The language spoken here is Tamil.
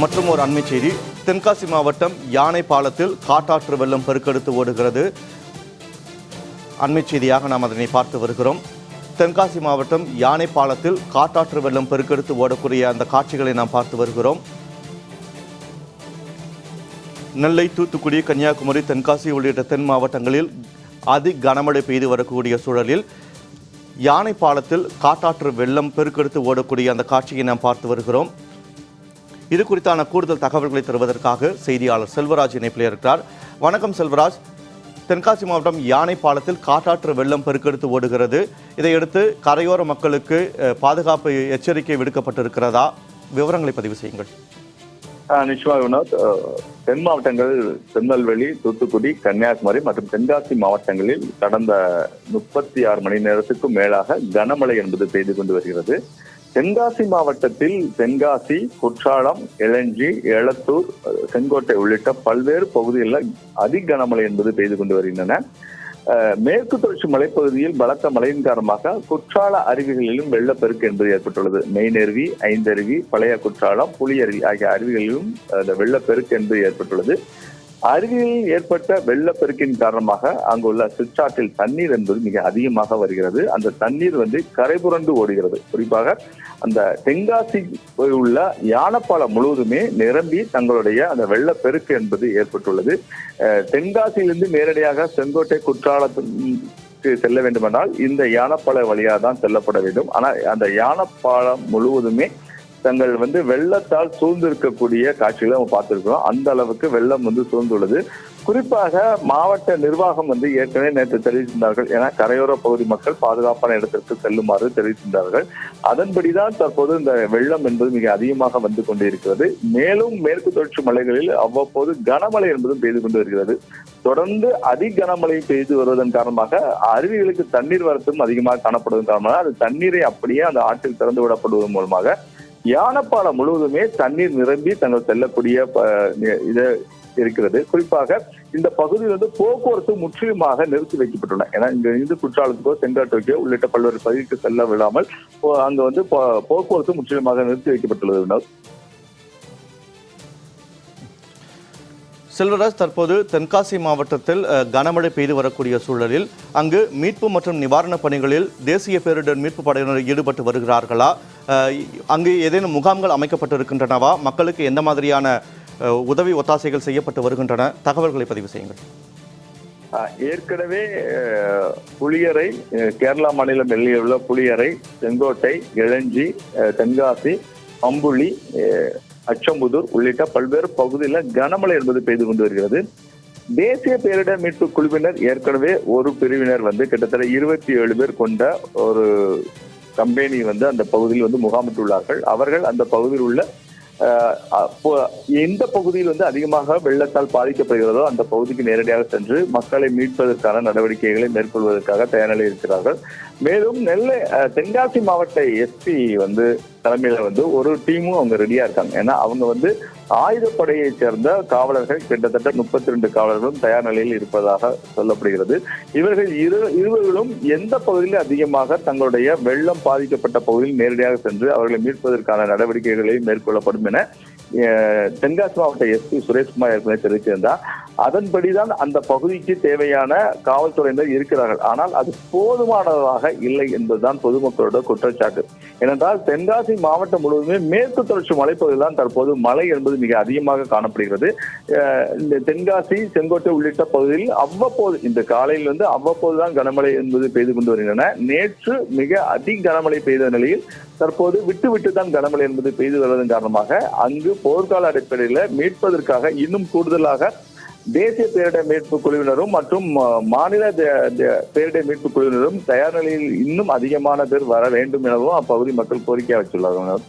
மற்றும் ஒரு அண்மை செய்தி. தென்காசி மாவட்டம் யானை பாலத்தில் காட்டாற்று வெள்ளம் பெருக்கெடுத்து ஓடுகிறது. அண்மை செய்தியாக நாம் அதனை பார்த்து வருகிறோம். தென்காசி மாவட்டம் யானை பாலத்தில் காட்டாற்று வெள்ளம் பெருக்கெடுத்து ஓடக்கூடிய அந்த காட்சிகளை நாம் பார்த்து வருகிறோம். நெல்லை தூத்துக்குடி கன்னியாகுமரி தென்காசி உள்ளிட்ட தென் மாவட்டங்களில் அதி கனமழை பெய்து வரக்கூடிய சூழலில் யானை பாலத்தில் காட்டாற்று வெள்ளம் பெருக்கெடுத்து ஓடக்கூடிய அந்த காட்சியை நாம் பார்த்து வருகிறோம். இது குறித்தான கூடுதல் தகவல்களை தருவதற்காக செய்தியாளர் செல்வராஜ் இணைப்பில் இருக்கிறார். வணக்கம் செல்வராஜ். தென்காசி மாவட்டம் யானை பாலத்தில் காட்டாற்று வெள்ளம் பெருக்கெடுத்து ஓடுகிறது. இதையடுத்து கரையோர மக்களுக்கு பாதுகாப்பு எச்சரிக்கை விடுக்கப்பட்டிருக்கிறதா? விவரங்களை பதிவு செய்யுங்கள். ஆஹ் வினோத். தென் மாவட்டங்கள் திருநெல்வேலி தூத்துக்குடி கன்னியாகுமரி மற்றும் தென்காசி மாவட்டங்களில் கடந்த முப்பத்தி ஆறு மணி நேரத்துக்கும் மேலாக கனமழை என்பது பெய்து கொண்டு வருகிறது. தென்காசி மாவட்டத்தில் தென்காசி குற்றாலம் இளஞ்சி எளத்தூர் செங்கோட்டை உள்ளிட்ட பல்வேறு பகுதிகளில் அதி கனமழை என்பது பெய்து கொண்டு வருகின்றன. மேற்கு தொடர்ச்சி மலைப்பகுதியில் பலத்த மழையின் காரணமாக குற்றால அருவிகளிலும் வெள்ளப்பெருக்கு என்பது ஏற்பட்டுள்ளது. மெய்நெருவி ஐந்தருவி பழைய குற்றாலம் புலியருவி ஆகிய அருவிகளிலும் அந்த வெள்ளப்பெருக்கு என்பது ஏற்பட்டுள்ளது. அருவியில் ஏற்பட்ட வெள்ளப்பெருக்கின் காரணமாக அங்குள்ள சிற்றாற்றில் தண்ணீர் என்பது மிக அதிகமாக வருகிறது. அந்த தண்ணீர் வந்து கரைபுரண்டு ஓடுகிறது. குறிப்பாக அந்த தென்காசி உள்ள யானப்பாலம் முழுவதுமே நிரம்பி தங்களுடைய அந்த வெள்ளப்பெருக்கு என்பது ஏற்பட்டுள்ளது. தென்காசியிலிருந்து நேரடியாக செங்கோட்டை குற்றாலத்துக்கு செல்ல வேண்டுமென்றால் இந்த யானப்பால வழியாக தான் செல்லப்பட வேண்டும். ஆனால் அந்த யானப்பாலம் முழுவதுமே தங்கள் வந்து வெள்ளத்தால் சூழ்ந்திருக்கக்கூடிய காட்சிகளை நம்ம பார்த்துருக்கிறோம். அந்த அளவுக்கு வெள்ளம் வந்து சூழ்ந்துள்ளது. குறிப்பாக மாவட்ட நிர்வாகம் வந்து ஏற்கனவே நேற்று தெரிவித்திருந்தார்கள். ஏன்னா கரையோர பகுதி மக்கள் பாதுகாப்பான இடத்திற்கு செல்லுமாறு தெரிவித்திருந்தார்கள். அதன்படிதான் தற்போது இந்த வெள்ளம் என்பது மிக அதிகமாக வந்து கொண்டிருக்கிறது. மேலும் மேற்கு தொடர்ச்சி மலைகளில் அவ்வப்போது கனமழை என்பதும் பெய்து கொண்டு வருகிறது. தொடர்ந்து அதி கனமழை பெய்து வருவதன் காரணமாக அருவிகளுக்கு தண்ணீர் வரத்தும் அதிகமாக காணப்படுவதன் காரணமாக அது தண்ணீரை அப்படியே அந்த ஆற்றில் திறந்து விடப்படுவதன் மூலமாக யானப்பாலம் முழுவதுமே தண்ணீர் நிரம்பி தங்கள் செல்லக்கூடிய இது இருக்கிறது. குறிப்பாக இந்த பகுதியில் வந்து போக்குவரத்து முற்றிலுமாக நிறுத்தி வைக்கப்பட்டுள்ளன. ஏன்னா இங்க இருந்து குற்றாலத்துக்கோ செங்காட்டுக்கோ உள்ளிட்ட பல்வேறு பகுதிக்கு செல்ல விடாமல் அங்க வந்து போக்குவரத்து முற்றிலுமாக நிறுத்தி வைக்கப்பட்டுள்ளது. செல்வராஜ் தற்போது தென்காசி மாவட்டத்தில் கனமழை பெய்து வரக்கூடிய சூழலில் அங்கு மீட்பு மற்றும் நிவாரணப் பணிகளில் தேசிய பேரிடர் மீட்பு படையினர் ஈடுபட்டு வருகிறார்களா? அங்கு ஏதேனும் முகாம்கள் அமைக்கப்பட்டிருக்கின்றனவா? மக்களுக்கு எந்த மாதிரியான உதவி ஒத்தாசைகள் செய்யப்பட்டு வருகின்றன? தகவல்களை பதிவு செய்யுங்கள். ஏற்கனவே புளியரை கேரளா மாநிலம் எல்லையில் உள்ள புளியரை செங்கோட்டை இளஞ்சி தென்காசி அம்புலி அச்சம்புதூர் உள்ளிட்ட பல்வேறு பகுதிகளில் கனமழை என்பது பெய்து கொண்டு வருகிறது. தேசிய பேரிடர் மீட்பு குழுவினர் ஏற்கனவே ஒரு பிரிவினர் வந்து கிட்டத்தட்ட இருபத்தி ஏழு பேர் கொண்ட ஒரு கம்பெனி வந்து அந்த பகுதியில் வந்து முகாமிட்டுள்ளார்கள். அவர்கள் அந்த பகுதியில் உள்ள எந்த பகுதியில் வந்து அதிகமாக வெள்ளத்தால் பாதிக்கப்படுகிறதோ அந்த பகுதிக்கு நேரடியாக சென்று மக்களை மீட்பதற்கான நடவடிக்கைகளை மேற்கொள்வதற்காக தயாரில் இருக்கிறார்கள். மேலும் நெல்லை தென்காசி மாவட்ட எஸ்பி வந்து தலைமையில வந்து ஒரு டீமும் அவங்க ரெடியா இருக்காங்க. ஏன்னா அவங்க வந்து ஆயுதப்படையை சேர்ந்த காவலர்கள் கிட்டத்தட்ட முப்பத்தி ரெண்டு காவலர்களும் தயார் நிலையில் இருப்பதாக சொல்லப்படுகிறது. இவர்கள் இரு இருவர்களும் எந்த பகுதியில் அதிகமாக தங்களுடைய வெள்ளம் பாதிக்கப்பட்ட பகுதியில் நேரடியாக சென்று அவர்களை மீட்பதற்கான நடவடிக்கைகளை மேற்கொள்ளப்படும் என தென்காசி மாவட்ட எஸ்பி சுரேஷ்குமார் ஏற்கனவே தெரிவித்திருந்தார். அதன்படிதான் அந்த பகுதிக்கு தேவையான காவல்துறையினர் இருக்கிறார்கள். ஆனால் அது போதுமானதாக இல்லை என்பதுதான் பொதுமக்களோட குற்றச்சாட்டு. ஏனென்றால் தென்காசி மாவட்டம் முழுவதுமே மேற்கு தொடர்ச்சி மலைப்பகுதியில் தான் தற்போது மழை என்பது மிக அதிகமாக காணப்படுகிறது. இந்த தென்காசி செங்கோட்டை உள்ளிட்ட பகுதியில் அவ்வப்போது இந்த காலையில் வந்து அவ்வப்போதுதான் கனமழை என்பது பெய்து கொண்டு வருகின்றன. நேற்று மிக அதி கனமழை பெய்த நிலையில் தற்போது விட்டு விட்டு தான் கனமழை என்பது பெய்து வருவதன் காரணமாக அங்கு போர்க்கால அடிப்படையில் மீட்பதற்காக இன்னும் கூடுதலாக தேசிய பேரிடர் மீட்பு குழுவினரும் மற்றும் மாநில தே- பேரிடர் மீட்பு குழுவினரும் தயார் நிலையில் இன்னும் அதிகமான பேர் வர வேண்டும் எனவும் அப்பகுதி மக்கள் கோரிக்கை வச்சுள்ளார்கள்